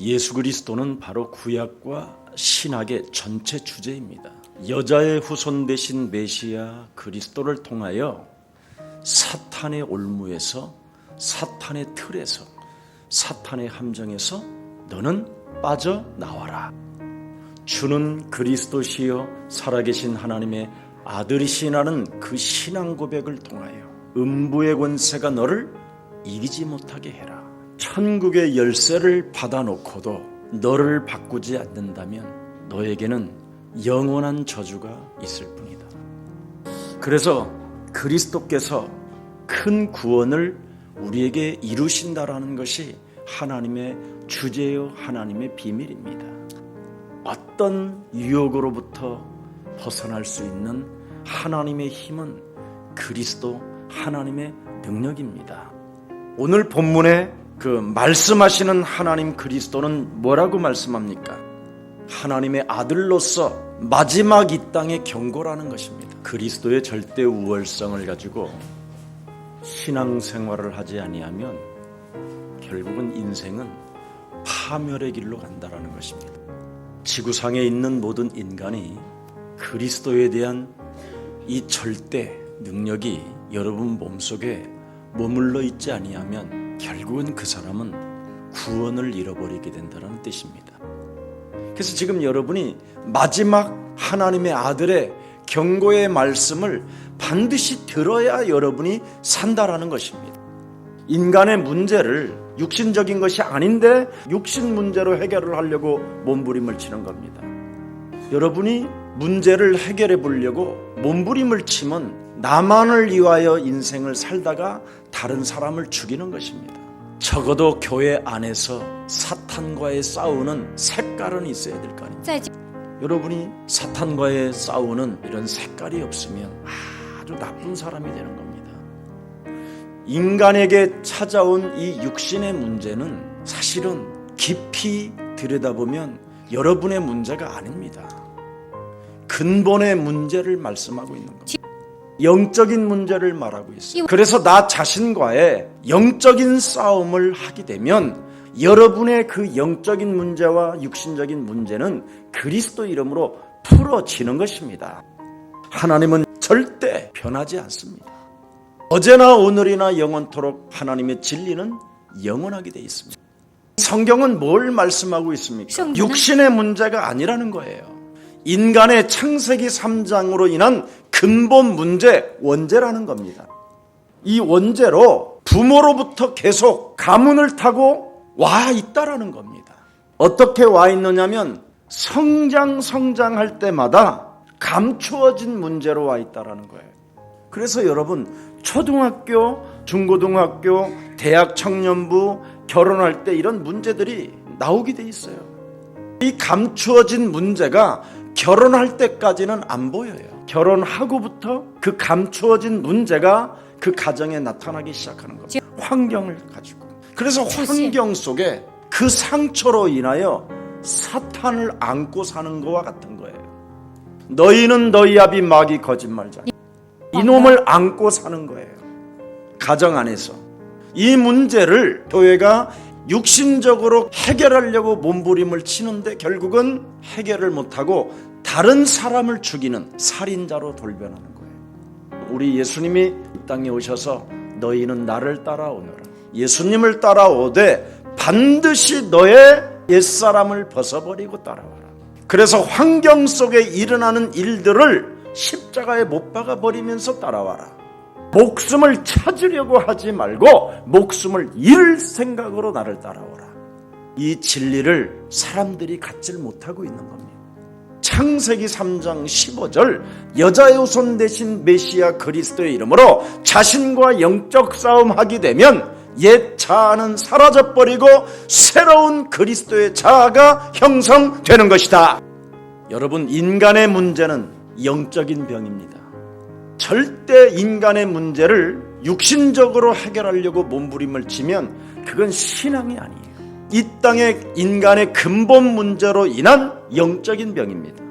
예수 그리스도는 바로 구약과 신학의 전체 주제입니다. 여자의 후손 되신 메시아 그리스도를 통하여 사탄의 올무에서 사탄의 틀에서 사탄의 함정에서 너는 빠져 나와라. 주는 그리스도시여 살아계신 하나님의 아들이시라는 그 신앙 고백을 통하여 음부의 권세가 너를 이기지 못하게 해라. 천국의 열쇠를 받아놓고도 너를 바꾸지 않는다면 너에게는 영원한 저주가 있을 뿐이다. 그래서 그리스도께서 큰 구원을 우리에게 이루신다라는 것이 하나님의 주제요 하나님의 비밀입니다. 어떤 유혹으로부터 벗어날 수 있는 하나님의 힘은 그리스도 하나님의 능력입니다. 오늘 본문에 그 말씀하시는 하나님 그리스도는 뭐라고 말씀합니까? 하나님의 아들로서 마지막 이 땅의 경고라는 것입니다. 그리스도의 절대 우월성을 가지고 신앙생활을 하지 아니하면 결국은 인생은 파멸의 길로 간다라는 것입니다. 지구상에 있는 모든 인간이 그리스도에 대한 이 절대 능력이 여러분 몸속에 머물러 있지 아니하면 결국은 그 사람은 구원을 잃어버리게 된다는 뜻입니다. 그래서 지금 여러분이 마지막 하나님의 아들의 경고의 말씀을 반드시 들어야 여러분이 산다라는 것입니다. 인간의 문제를 육신적인 것이 아닌데 육신 문제로 해결을 하려고 몸부림을 치는 겁니다. 여러분이 문제를 해결해 보려고 몸부림을 치면 나만을 위하여 인생을 살다가 다른 사람을 죽이는 것입니다. 적어도 교회 안에서 사탄과의 싸우는 색깔은 있어야 될 거 아닙니까? 在 여러분이 사탄과의 싸우는 이런 색깔이 없으면 아주 나쁜 사람이 되는 겁니다. 인간에게 찾아온 이 육신의 문제는 사실은 깊이 들여다보면 여러분의 문제가 아닙니다. 근본의 문제를 말씀하고 있는 겁니다. 영적인 문제를 말하고 있어요. 그래서 나 자신과의 영적인 싸움을 하게 되면 여러분의 그 영적인 문제와 육신적인 문제는 그리스도 이름으로 풀어지는 것입니다. 하나님은 절대 변하지 않습니다. 어제나 오늘이나 영원토록 하나님의 진리는 영원하게 되어 있습니다. 성경은 뭘 말씀하고 있습니까? 육신의 문제가 아니라는 거예요. 인간의 창세기 3장으로 인한 근본 문제, 원죄라는 겁니다. 이 원죄로 부모로부터 계속 가문을 타고 와 있다라는 겁니다. 어떻게 와 있느냐면 성장 성장할 때마다 감추어진 문제로 와 있다라는 거예요. 그래서 여러분 초등학교, 중고등학교, 대학 청년부 결혼할 때 이런 문제들이 나오게 돼 있어요. 이 감추어진 문제가 결혼할 때까지는 안 보여요. 결혼하고부터 그 감추어진 문제가 그 가정에 나타나기 시작하는 겁니다. 환경을 가지고. 그래서 환경 속에 그 상처로 인하여 사탄을 안고 사는 것과 같은 거예요. 너희는 너희 아비 마귀 거짓말자. 이놈을 안고 사는 거예요. 가정 안에서. 이 문제를 교회가 육신적으로 해결하려고 몸부림을 치는데 결국은 해결을 못하고 다른 사람을 죽이는 살인자로 돌변하는 거예요. 우리 예수님이 이 땅에 오셔서 너희는 나를 따라오너라. 예수님을 따라오되 반드시 너의 옛사람을 벗어버리고 따라와라. 그래서 환경 속에 일어나는 일들을 십자가에 못 박아 버리면서 따라와라. 목숨을 찾으려고 하지 말고 목숨을 잃을 생각으로 나를 따라오라. 이 진리를 사람들이 갖질 못하고 있는 겁니다. 창세기 3장 15절 여자의 후손 대신 메시아 그리스도의 이름으로 자신과 영적 싸움하게 되면 옛 자아는 사라져 버리고 새로운 그리스도의 자아가 형성되는 것이다. 여러분 인간의 문제는 영적인 병입니다. 절대 인간의 문제를 육신적으로 해결하려고 몸부림을 치면 그건 신앙이 아니에요. 이 땅의 인간의 근본 문제로 인한 영적인 병입니다.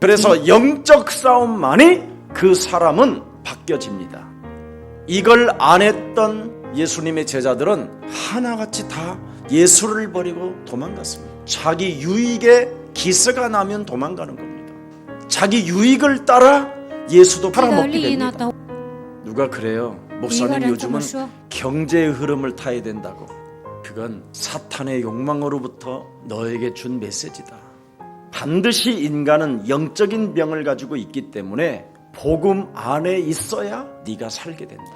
그래서 영적 싸움만이 그 사람은 바뀌어집니다. 이걸 안 했던 예수님의 제자들은 하나같이 다 예수를 버리고 도망갔습니다. 자기 유익에 기스가 나면 도망가는 겁니다. 자기 유익을 따라 예수도 팔아먹게 됩니다. 누가 그래요? 목사님 요즘은 경제의 흐름을 타야 된다고. 그건 사탄의 욕망으로부터 너에게 준 메시지다. 반드시 인간은 영적인 병을 가지고 있기 때문에 복음 안에 있어야 네가 살게 된다.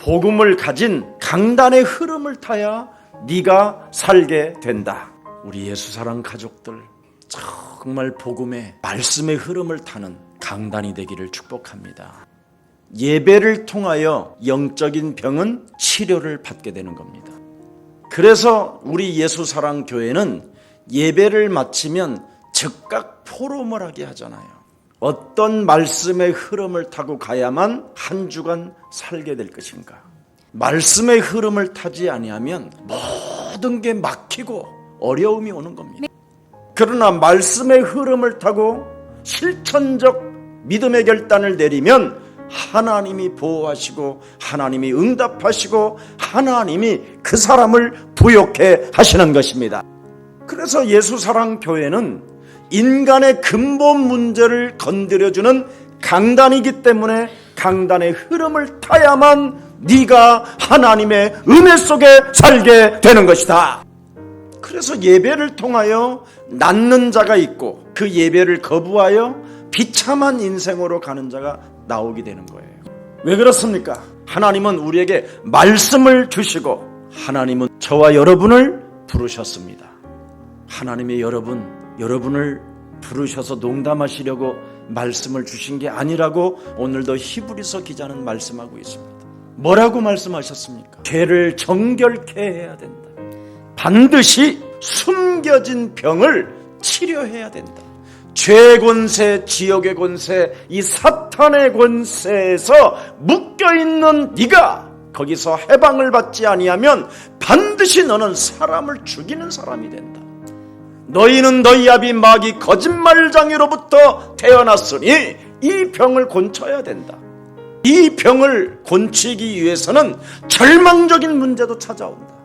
복음을 가진 강단의 흐름을 타야 네가 살게 된다. 우리 예수 사랑 가족들 정말 복음의 말씀의 흐름을 타는 강단이 되기를 축복합니다. 예배를 통하여 영적인 병은 치료를 받게 되는 겁니다. 그래서 우리 예수 사랑 교회는 예배를 마치면 즉각 포럼을 하게 하잖아요. 어떤 말씀의 흐름을 타고 가야만 한 주간 살게 될 것인가? 말씀의 흐름을 타지 아니하면 모든 게 막히고 어려움이 오는 겁니다. 그러나 말씀의 흐름을 타고 실천적 믿음의 결단을 내리면 하나님이 보호하시고 하나님이 응답하시고 하나님이 그 사람을 부욕해 하시는 것입니다. 그래서 예수 사랑 교회는 인간의 근본 문제를 건드려주는 강단이기 때문에 강단의 흐름을 타야만 네가 하나님의 은혜 속에 살게 되는 것이다. 그래서 예배를 통하여 낫는 자가 있고 그 예배를 거부하여 비참한 인생으로 가는 자가 나오게 되는 거예요. 왜 그렇습니까? 하나님은 우리에게 말씀을 주시고 하나님은 저와 여러분을 부르셨습니다. 하나님의 여러분, 여러분을 부르셔서 농담하시려고 말씀을 주신 게 아니라고 오늘도 히브리서 기자는 말씀하고 있습니다. 뭐라고 말씀하셨습니까? 죄를 정결케 해야 된다. 반드시 숨겨진 병을 치료해야 된다. 죄의 권세, 지옥의 권세, 이 사탄의 권세에서 묶여 있는 네가 거기서 해방을 받지 아니하면 반드시 너는 사람을 죽이는 사람이 된다. 너희는 너희 아비 마귀 거짓말장애로부터 태어났으니 이 병을 곤쳐야 된다. 이 병을 곤치기 위해서는 절망적인 문제도 찾아온다.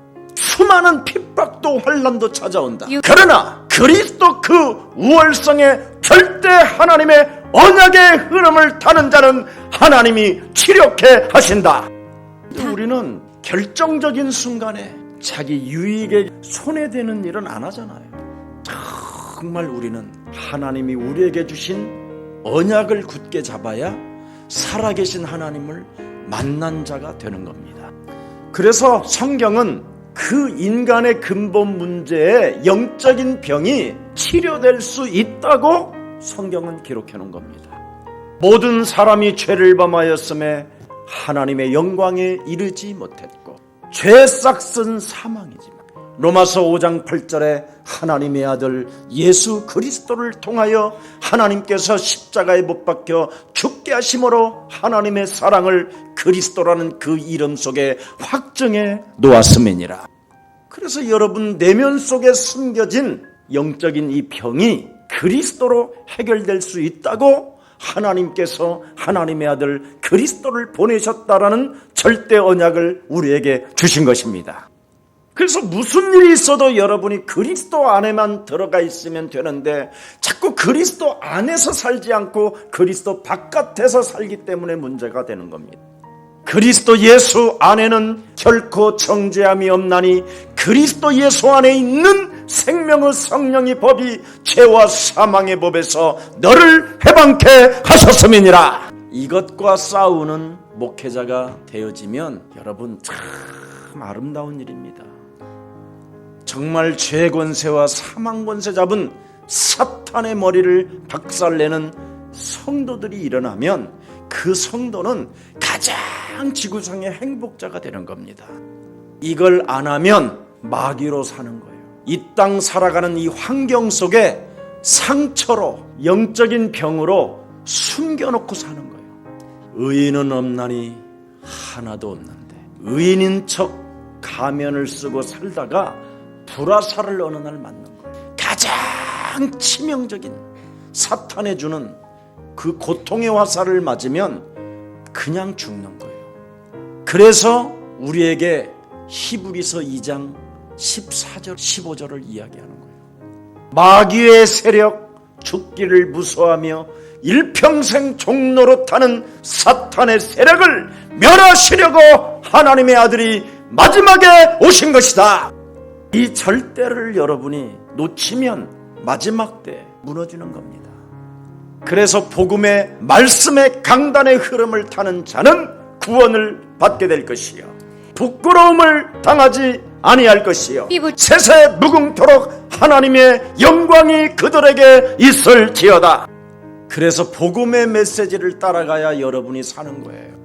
수많은 핍박도 환란도 찾아온다. 그러나 그리스도 그 우월성에 절대 하나님의 언약의 흐름을 타는 자는 하나님이 치료케 하신다. 우리는 결정적인 순간에 자기 유익에 손해되는 일은 안 하잖아요. 정말 우리는 하나님이 우리에게 주신 언약을 굳게 잡아야 살아계신 하나님을 만난 자가 되는 겁니다. 그래서 성경은 그 인간의 근본 문제에 영적인 병이 치료될 수 있다고 성경은 기록해 놓은 겁니다. 모든 사람이 죄를 범하였음에 하나님의 영광에 이르지 못했고 죄 싹슨 사망이지만 로마서 5장 8절에 하나님의 아들 예수 그리스도를 통하여 하나님께서 십자가에 못 박혀 죽게 하심으로 하나님의 사랑을 그리스도라는 그 이름 속에 확정해 놓았음이니라. 그래서 여러분 내면 속에 숨겨진 영적인 이 병이 그리스도로 해결될 수 있다고 하나님께서 하나님의 아들 그리스도를 보내셨다라는 절대 언약을 우리에게 주신 것입니다. 그래서 무슨 일이 있어도 여러분이 그리스도 안에만 들어가 있으면 되는데 자꾸 그리스도 안에서 살지 않고 그리스도 바깥에서 살기 때문에 문제가 되는 겁니다. 그리스도 예수 안에는 결코 정죄함이 없나니 그리스도 예수 안에 있는 생명의 성령의 법이 죄와 사망의 법에서 너를 해방케 하셨음이니라. 이것과 싸우는 목회자가 되어지면 여러분 참 아름다운 일입니다. 정말 죄 권세와 사망 권세 잡은 사탄의 머리를 박살내는 성도들이 일어나면 그 성도는 가장 지구상의 행복자가 되는 겁니다. 이걸 안 하면 마귀로 사는 거예요. 이 땅 살아가는 이 환경 속에 상처로 영적인 병으로 숨겨놓고 사는 거예요. 의인은 없나니 하나도 없는데 의인인 척 가면을 쓰고 살다가 불화살을 어느 날 맞는 거예요. 가장 치명적인 사탄에 주는 그 고통의 화살을 맞으면 그냥 죽는 거예요. 그래서 우리에게 히브리서 2장 14절, 15절을 이야기하는 거예요. 마귀의 세력, 죽기를 무서워하며 일평생 종로로 타는 사탄의 세력을 멸하시려고 하나님의 아들이 마지막에 오신 것이다. 이 절대를 여러분이 놓치면 마지막 때 무너지는 겁니다. 그래서 복음의 말씀의 강단의 흐름을 타는 자는 구원을 받게 될 것이요. 부끄러움을 당하지 아니할 것이요. 세세 무궁토록 하나님의 영광이 그들에게 있을지어다. 그래서 복음의 메시지를 따라가야 여러분이 사는 거예요.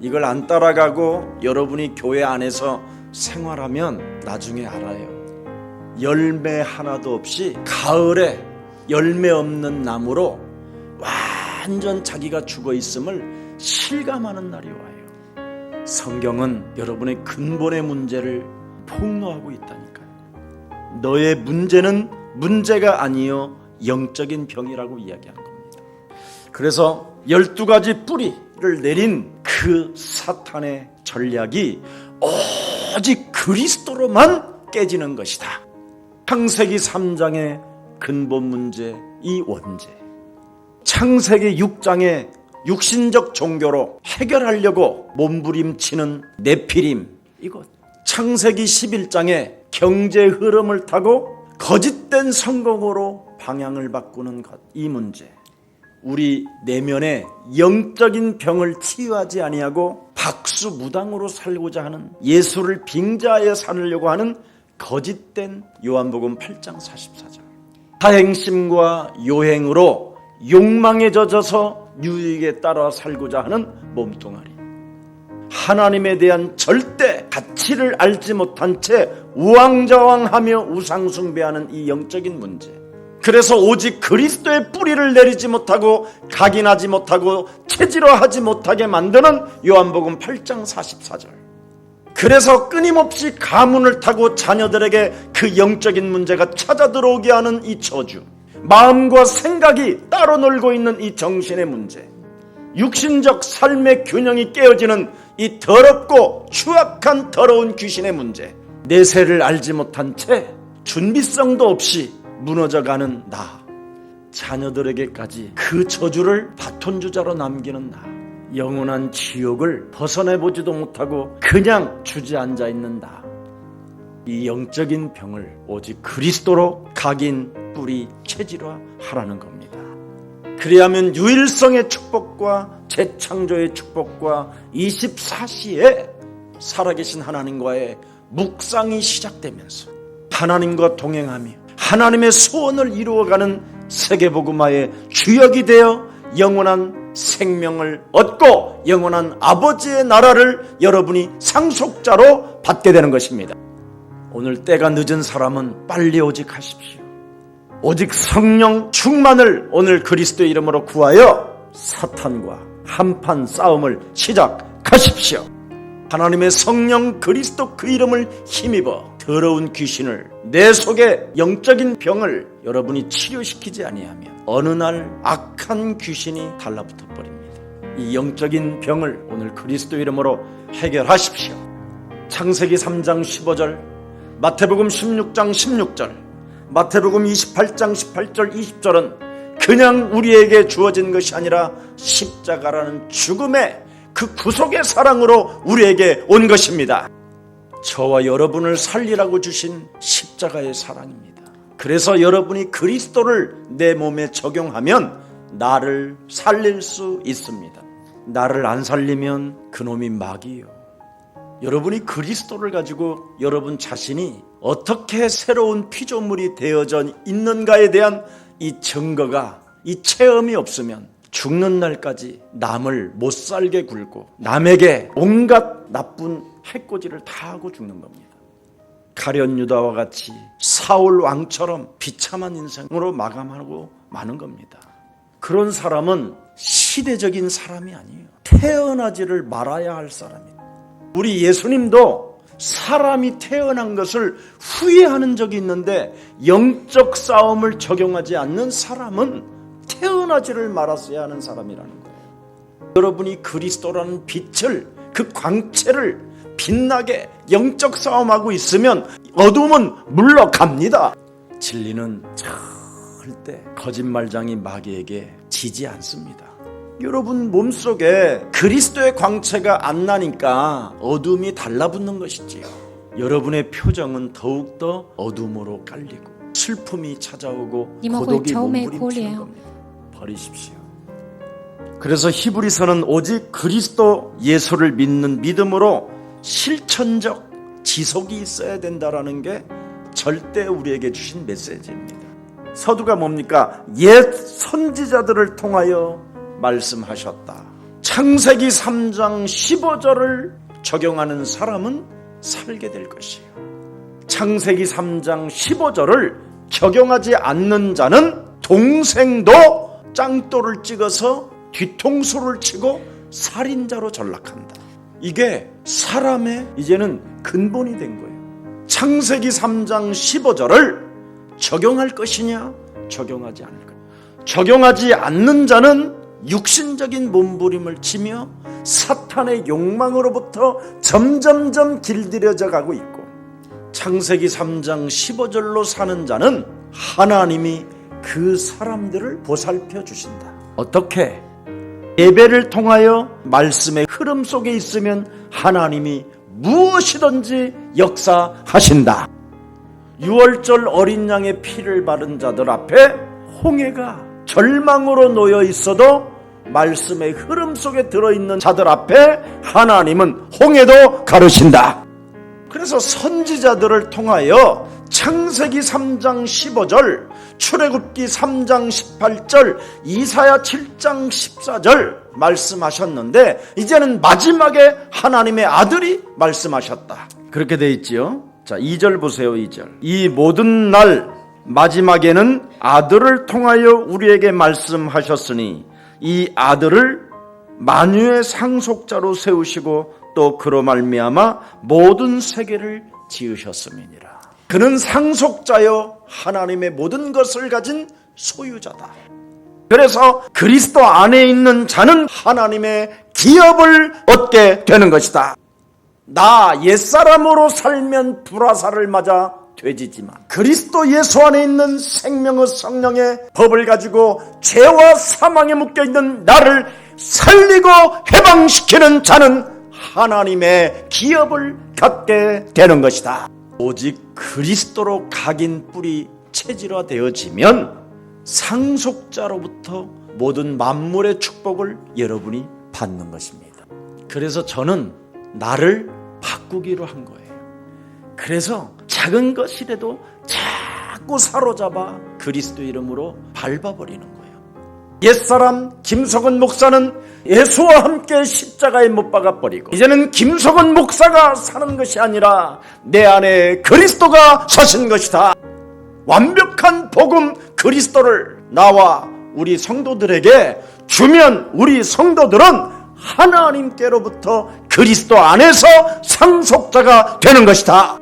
이걸 안 따라가고 여러분이 교회 안에서 생활하면 나중에 알아요. 열매 하나도 없이 가을에 열매 없는 나무로 완전 자기가 죽어 있음을 실감하는 날이 와요. 성경은 여러분의 근본의 문제를 폭로하고 있다니까요. 너의 문제는 문제가 아니요 영적인 병이라고 이야기한 겁니다. 그래서 12가지 뿌리를 내린 그 사탄의 전략이 오직 그리스도로만 깨지는 것이다. 창세기 3장의 근본 문제 이 원죄. 창세기 6장의 육신적 종교로 해결하려고 몸부림치는 네피림 이것. 창세기 11장의 경제 흐름을 타고 거짓된 성공으로 방향을 바꾸는 것. 이 문제. 우리 내면의 영적인 병을 치유하지 아니하고 박수무당으로 살고자 하는 예수를 빙자하여 살려고 하는 거짓된 요한복음 8장 44절. 사행심과 요행으로 욕망에 젖어서 유익에 따라 살고자 하는 몸뚱아리. 하나님에 대한 절대 가치를 알지 못한 채 우왕좌왕하며 우상숭배하는 이 영적인 문제. 그래서 오직 그리스도의 뿌리를 내리지 못하고 각인하지 못하고 체질화하지 못하게 만드는 요한복음 8장 44절. 그래서 끊임없이 가문을 타고 자녀들에게 그 영적인 문제가 찾아 들어오게 하는 이 저주. 마음과 생각이 따로 놀고 있는 이 정신의 문제. 육신적 삶의 균형이 깨어지는 이 더럽고 추악한 더러운 귀신의 문제. 내세를 알지 못한 채 준비성도 없이 무너져가는 나. 자녀들에게까지 그 저주를 바톤주자로 남기는 나. 영원한 지옥을 벗어내보지도 못하고 그냥 주저앉아 있는 나. 이 영적인 병을 오직 그리스도로 각인 뿌리 체질화 하라는 겁니다. 그리하면 유일성의 축복과 재창조의 축복과 24시에 살아계신 하나님과의 묵상이 시작되면서 하나님과 동행하며 하나님의 소원을 이루어가는 세계복음화의 주역이 되어 영원한 생명을 얻고 영원한 아버지의 나라를 여러분이 상속자로 받게 되는 것입니다. 오늘 때가 늦은 사람은 빨리 오직 하십시오. 오직 성령 충만을 오늘 그리스도의 이름으로 구하여 사탄과 한판 싸움을 시작하십시오. 하나님의 성령 그리스도 그 이름을 힘입어 더러운 귀신을 내 속에 영적인 병을 여러분이 치료시키지 아니하면 어느 날 악한 귀신이 달라붙어 버립니다. 이 영적인 병을 오늘 그리스도 이름으로 해결하십시오. 창세기 3장 15절, 마태복음 16장 16절, 마태복음 28장 18절 20절은 그냥 우리에게 주어진 것이 아니라 십자가라는 죽음의 그 구속의 사랑으로 우리에게 온 것입니다. 저와 여러분을 살리라고 주신 십자가의 사랑입니다. 그래서 여러분이 그리스도를 내 몸에 적용하면 나를 살릴 수 있습니다. 나를 안 살리면 그놈이 마귀요. 여러분이 그리스도를 가지고 여러분 자신이 어떻게 새로운 피조물이 되어져 있는가에 대한 이 증거가 이 체험이 없으면 죽는 날까지 남을 못 살게 굴고 남에게 온갖 나쁜 해코지를 다 하고 죽는 겁니다. 가련 유다와 같이 사울 왕처럼 비참한 인생으로 마감하고 마는 겁니다. 그런 사람은 시대적인 사람이 아니에요. 태어나지를 말아야 할 사람입니다. 우리 예수님도 사람이 태어난 것을 후회하는 적이 있는데 영적 싸움을 적용하지 않는 사람은 태어나지를 말았어야 하는 사람이라는 거예요. 여러분이 그리스도라는 빛을 그 광채를 빛나게 영적 싸움하고 있으면 어둠은 물러갑니다. 진리는 절대 거짓말장이 마귀에게 지지 않습니다. 여러분 몸속에 그리스도의 광채가 안 나니까 어둠이 달라붙는 것이지요. 여러분의 표정은 더욱더 어둠으로 깔리고 슬픔이 찾아오고 고독이 몸부림치는 겁니다. 버리십시오. 그래서 히브리서는 오직 그리스도 예수를 믿는 믿음으로 실천적 지속이 있어야 된다라는 게 절대 우리에게 주신 메시지입니다. 서두가 뭡니까? 옛 선지자들을 통하여 말씀하셨다. 창세기 3장 15절을 적용하는 사람은 살게 될 것이에요. 창세기 3장 15절을 적용하지 않는 자는 동생도 짱돌을 찍어서 뒤통수를 치고 살인자로 전락한다. 이게 사람의 이제는 근본이 된 거예요. 창세기 3장 15절을 적용할 것이냐, 적용하지 않을 것. 적용하지 않는 자는 육신적인 몸부림을 치며 사탄의 욕망으로부터 점점점 길들여져 가고 있고 창세기 3장 15절로 사는 자는 하나님이 그 사람들을 보살펴 주신다. 어떻게? 예배를 통하여 말씀의 흐름 속에 있으면 하나님이 무엇이든지 역사하신다. 6월절 어린 양의 피를 바른 자들 앞에 홍해가 절망으로 놓여 있어도 말씀의 흐름 속에 들어있는 자들 앞에 하나님은 홍해도 가르신다. 그래서 선지자들을 통하여 창세기 3장 15절, 출애굽기 3장 18절, 이사야 7장 14절 말씀하셨는데 이제는 마지막에 하나님의 아들이 말씀하셨다. 그렇게 돼 있지요. 자, 2절 보세요. 2절. 이 모든 날 마지막에는 아들을 통하여 우리에게 말씀하셨으니 이 아들을 만유의 상속자로 세우시고 또 그로 말미암아 모든 세계를 지으셨음이니라. 그는 상속자여 하나님의 모든 것을 가진 소유자다. 그래서 그리스도 안에 있는 자는 하나님의 기업을 얻게 되는 것이다. 나 옛사람으로 살면 불화살을 맞아 되지지만 그리스도 예수 안에 있는 생명의 성령의 법을 가지고 죄와 사망에 묶여 있는 나를 살리고 해방시키는 자는 하나님의 기업을 갖게 되는 것이다. 오직 그리스도로 각인 뿌리 체질화 되어지면 상속자로부터 모든 만물의 축복을 여러분이 받는 것입니다. 그래서 저는 나를 바꾸기로 한 거예요. 그래서 작은 것이라도 자꾸 사로잡아 그리스도 이름으로 밟아버리는 거예요. 옛사람 김석은 목사는 예수와 함께 십자가에 못 박아 버리고 이제는 김석은 목사가 사는 것이 아니라 내 안에 그리스도가 사신 것이다. 완벽한 복음 그리스도를 나와 우리 성도들에게 주면 우리 성도들은 하나님께로부터 그리스도 안에서 상속자가 되는 것이다.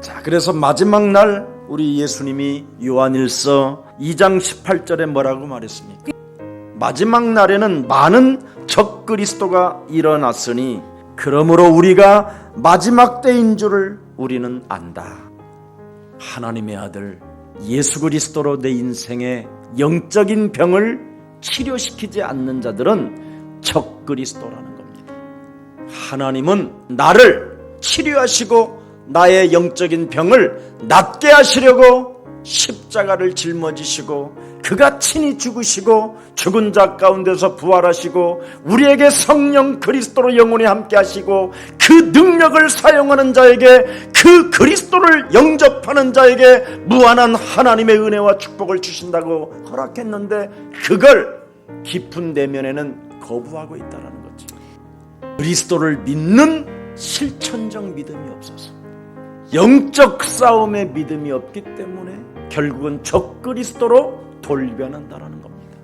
자, 그래서 마지막 날 우리 예수님이 요한일서 2장 18절에 뭐라고 말했습니까? 마지막 날에는 많은 적 그리스도가 일어났으니 그러므로 우리가 마지막 때인 줄을 우리는 안다. 하나님의 아들 예수 그리스도로 내 인생의 영적인 병을 치료시키지 않는 자들은 적 그리스도라는 겁니다. 하나님은 나를 치료하시고 나의 영적인 병을 낫게 하시려고 십자가를 짊어지시고 그가 친히 죽으시고 죽은 자 가운데서 부활하시고 우리에게 성령 그리스도로 영원히 함께 하시고 그 능력을 사용하는 자에게 그 그리스도를 영접하는 자에게 무한한 하나님의 은혜와 축복을 주신다고 허락했는데 그걸 깊은 내면에는 거부하고 있다는 거지. 그리스도를 믿는 실천적 믿음이 없어서 영적 싸움의 믿음이 없기 때문에 결국은 적 그리스도로 돌변한다라는 겁니다.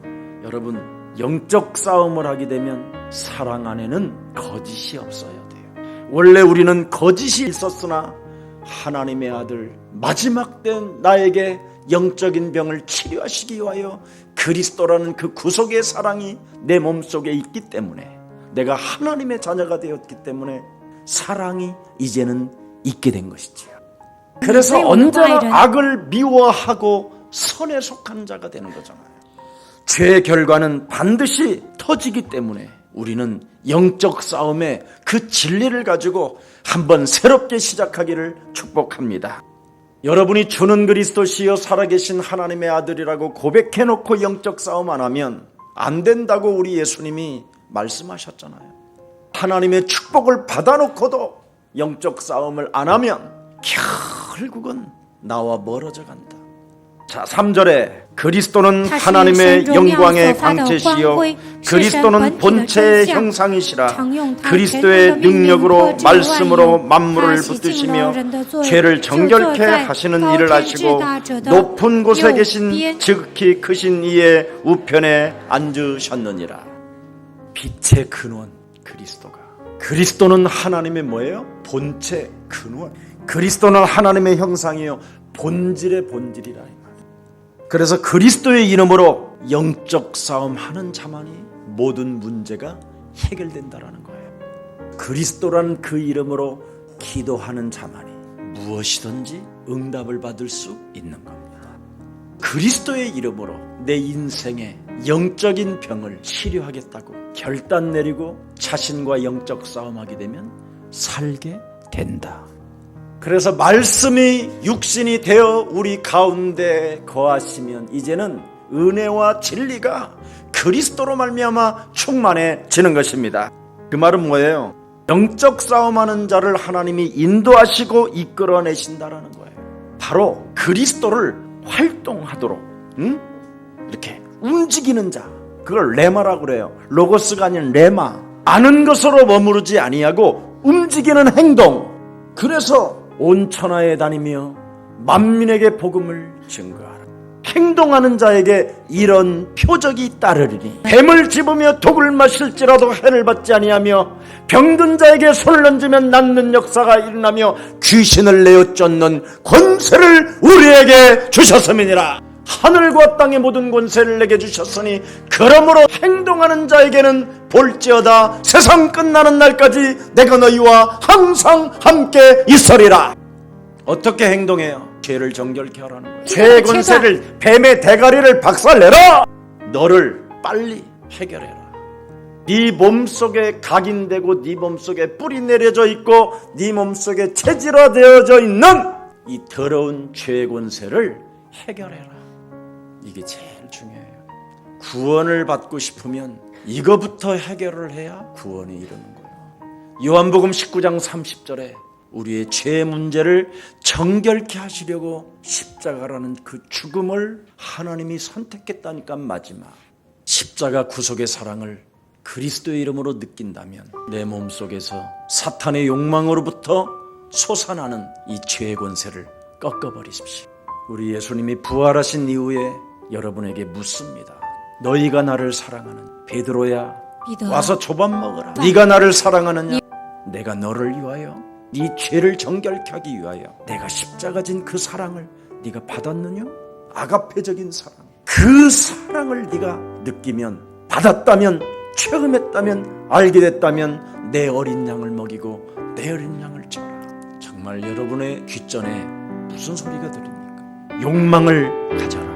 여러분 영적 싸움을 하게 되면 사랑 안에는 거짓이 없어야 돼요. 원래 우리는 거짓이 있었으나 하나님의 아들 마지막 때 나에게 영적인 병을 치료하시기 위하여 그리스도라는 그 구속의 사랑이 내 몸속에 있기 때문에 내가 하나님의 자녀가 되었기 때문에 사랑이 이제는 있게 된 것이지요. 그래서 네, 언제나 악을 미워하고 선에 속한 자가 되는 거잖아요. 죄의 결과는 반드시 터지기 때문에 우리는 영적 싸움에 그 진리를 가지고 한번 새롭게 시작하기를 축복합니다. 여러분이 주는 그리스도시여 살아계신 하나님의 아들이라고 고백해놓고 영적 싸움 안 하면 안 된다고 우리 예수님이 말씀하셨잖아요. 하나님의 축복을 받아놓고도 영적 싸움을 안 하면 결국은 나와 멀어져 간다. 자, 3절에 그리스도는 하나님의 영광의 광채시요. 그리스도는 본체의 형상이시라. 그리스도의 능력으로 말씀으로 만물을 붙드시며 죄를 정결케 하시는 일을 하시고 높은 곳에 계신 즉히 크신 이의 우편에 앉으셨느니라. 빛의 근원 그리스도가. 그리스도는 하나님의 뭐예요? 본체 근원 그리스도는 하나님의 형상이요 본질의 본질이라. 그래서 그리스도의 이름으로 영적 싸움 하는 자만이 모든 문제가 해결된다라는 거예요. 그리스도라는 그 이름으로 기도하는 자만이 무엇이든지 응답을 받을 수 있는 겁니다. 그리스도의 이름으로 내 인생의 영적인 병을 치료하겠다고 결단 내리고 자신과 영적 싸움하게 되면 살게 된다. 그래서 말씀이 육신이 되어 우리 가운데 거하시면 이제는 은혜와 진리가 그리스도로 말미암아 충만해지는 것입니다. 그 말은 뭐예요? 영적 싸움하는 자를 하나님이 인도하시고 이끌어내신다라는 거예요. 바로 그리스도를 활동하도록 응? 이렇게 움직이는 자 그걸 레마라고 그래요. 로고스가 아닌 레마 아는 것으로 머무르지 아니하고 움직이는 행동 그래서 온 천하에 다니며 만민에게 복음을 증거하라. 행동하는 자에게 이런 표적이 따르리니 뱀을 집으며 독을 마실지라도 해를 받지 아니하며 병든 자에게 손을 얹으면 낫는 역사가 일어나며 귀신을 내어 쫓는 권세를 우리에게 주셨음이니라 하늘과 땅의 모든 권세를 내게 주셨으니 그러므로 행동하는 자에게는 볼지어다 세상 끝나는 날까지 내가 너희와 항상 함께 있으리라 어떻게 행동해요? 죄를 정결케 하라는 거예요. 죄의 권세를 뱀의 대가리를 박살내라. 너를 빨리 해결해라. 네 몸속에 각인되고 네 몸속에 뿌리 내려져 있고 네 몸속에 체질화되어져 있는 이 더러운 죄의 권세를 해결해라. 이게 제일 중요해요. 구원을 받고 싶으면 이거부터 해결을 해야 구원이 이르는 거예요. 요한복음 19장 30절에 우리의 죄 문제를 정결케 하시려고 십자가라는 그 죽음을 하나님이 선택했다니까 마지막 십자가 구속의 사랑을 그리스도의 이름으로 느낀다면 내 몸속에서 사탄의 욕망으로부터 솟아나는 이 죄의 권세를 꺾어버리십시오. 우리 예수님이 부활하신 이후에 여러분에게 묻습니다. 너희가 나를 사랑하는 베드로야彼得 와서 조밥 먹어라. 네가 나를 사랑하느냐? 내가 너를 위하여 네 죄를 정결케 하기 위하여 내가 십자가 진 그 사랑을 네가 받았느냐? 아가페적인 사랑. 그 사랑을 네가 느끼면 받았다면 체험했다면 알게 됐다면 내 어린 양을 먹이고 내 어린 양을 쳐라. 정말 여러분의 귓전에 무슨 소리가 들립니까? 욕망을 가져라.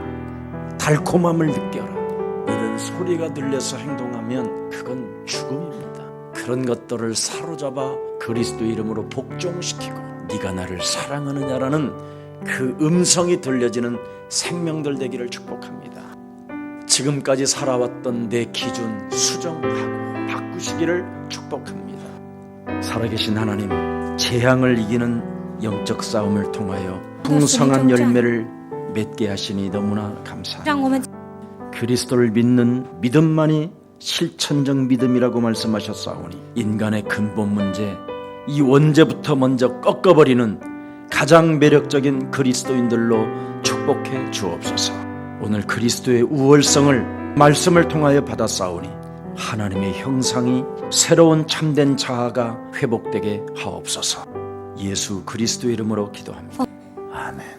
달콤함을 느껴라. 이런 소리가 들려서 행동하면 그건 죽음입니다. 그런 것들을 사로잡아 그리스도 이름으로 복종시키고 네가 나를 사랑하느냐라는 그 음성이 들려지는 생명들 되기를 축복합니다. 지금까지 살아왔던 내 기준 수정하고 바꾸시기를 축복합니다. 살아계신 하나님, 재앙을 이기는 영적 싸움을 통하여 풍성한 열매를 맺게 하시니 너무나 감사합니다. 그리스도를 믿는 믿음만이 실천적 믿음이라고 말씀하셨사오니 인간의 근본 문제 이 원죄부터 먼저 꺾어버리는 가장 매력적인 그리스도인들로 축복해 주옵소서. 오늘 그리스도의 우월성을 말씀을 통하여 받았사오니 하나님의 형상이 새로운 참된 자아가 회복되게 하옵소서. 예수 그리스도 이름으로 기도합니다. 어. 아멘.